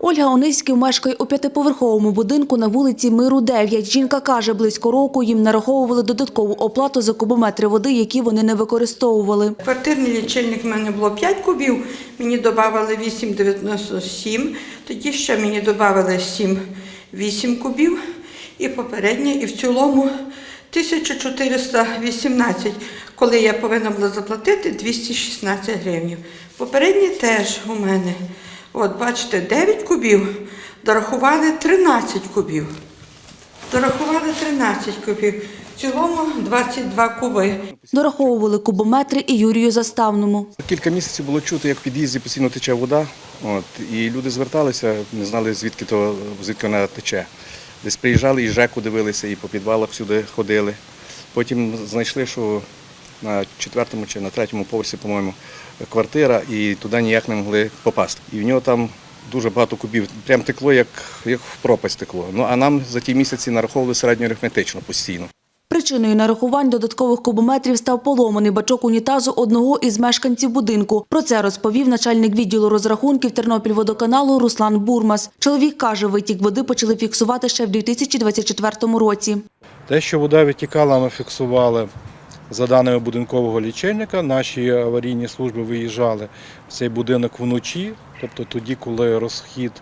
Ольга Ониськів мешкає у п'ятиповерховому будинку на вулиці Миру 9. Жінка каже, близько року їм нараховували додаткову оплату за кубометри води, які вони не використовували. Квартирний лічильник в мене було 5 кубів, мені додавали 8,97, тоді ще мені додавали 7, 8 кубів і попереднє, і в цілому 1418, коли я повинна була заплатити 216 гривень. Попереднє теж у мене, от бачите, 9 кубів, дорахували 13 кубів. Дорахували 13 кубів, в цілому 22 куби. Дораховували кубометри і Юрію Заставному. Кілька місяців було чути, як в під'їзді постійно тече вода. От, і люди зверталися, не знали, звідки, то, звідки вона тече. Десь приїжджали і ЖЕКу дивилися, і по підвалах всюди ходили. Потім знайшли, що на четвертому чи на третьому поверсі, по-моєму, квартира, і туди ніяк не могли попасти. І в нього там дуже багато кубів. Прям текло, як, як в пропасть текло. Ну а нам за ті місяці нараховували середньоарифметично постійно. Причиною нарахувань додаткових кубометрів став поломаний бачок унітазу одного із мешканців будинку. Про це розповів начальник відділу розрахунків Тернопільводоканалу Руслан Бурмас. Чоловік каже, витік води почали фіксувати ще в 2024 році. Те, що вода відтікала, ми фіксували за даними будинкового лічильника. Наші аварійні служби виїжджали в цей будинок вночі, тобто тоді, коли розхід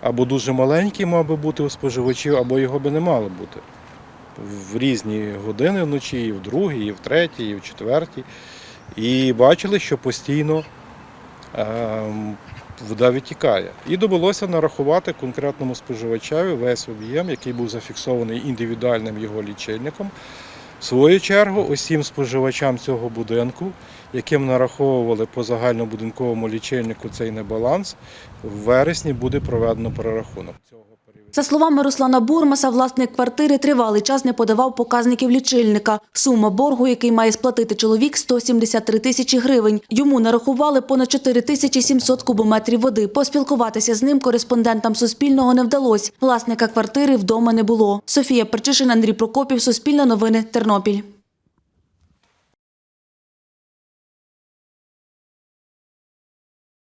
або дуже маленький мав би бути у споживачів, або його би не мало бути. В різні години вночі, і в другій, і в третій, і в четвертій. І бачили, що постійно ем, вода відтікає. І довелося нарахувати конкретному споживачеві весь об'єм, який був зафіксований індивідуальним його лічильником. В свою чергу, усім споживачам цього будинку, яким нараховували по загальнобудинковому лічильнику цей небаланс, в вересні буде проведено перерахунок. За словами Руслана Бурмаса, власник квартири тривалий час не подавав показників лічильника. Сума боргу, який має сплатити чоловік, 173 тисячі гривень. Йому нарахували понад 4 тисячі 700 кубометрів води. Поспілкуватися з ним кореспондентам Суспільного не вдалося. Власника квартири вдома не було. Софія Перчишин, Андрій Прокопів, Суспільне новини, Тернопіль.